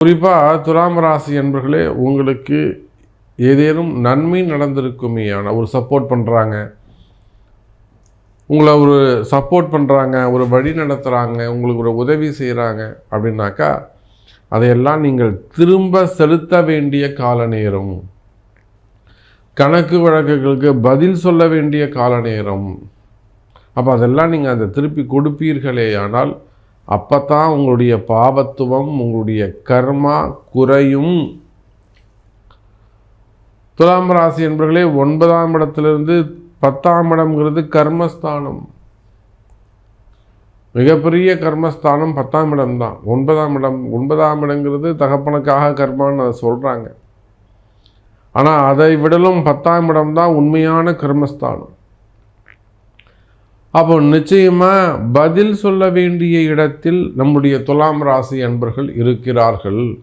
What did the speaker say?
குறிப்பாக துலாம் ராசி என்பர்களே உங்களுக்கு ஏதேனும் நன்மை நடந்திருக்குமேயான ஒரு சப்போர்ட் பண்ணுறாங்க உங்களை ஒரு சப்போர்ட் பண்ணுறாங்க ஒரு வழி நடத்துகிறாங்க உங்களுக்கு ஒரு உதவி செய்கிறாங்க அப்படின்னாக்கா அதையெல்லாம் நீங்கள் திரும்ப செலுத்த வேண்டிய கால நேரம். கணக்கு வழக்குகளுக்கு பதில் சொல்ல வேண்டிய கால நேரம். அப்போ அதெல்லாம் நீங்கள் அதை திருப்பி கொடுப்பீர்களே ஆனால் அப்போ தான் உங்களுடைய பாவத்துவம் உங்களுடைய கர்மா குறையும். துலாம் ராசி என்பர்களே ஒன்பதாம் இடத்திலிருந்து பத்தாம் இடம்ங்கிறது கர்மஸ்தானம். மிகப்பெரிய கர்மஸ்தானம் பத்தாம் இடம் தான் ஒன்பதாம் இடம் ஒன்பதாம் இடங்கிறது தகப்பனுக்காக கர்மான்னு அதை சொல்கிறாங்க ஆனால் அதை விடலும் பத்தாம் இடம் தான் உண்மையான கர்மஸ்தானம். அப்போ நிச்சயமாக பதில் சொல்ல வேண்டிய இடத்தில் நம்முடைய துலாம் ராசி அன்பர்கள் இருக்கிறார்கள்.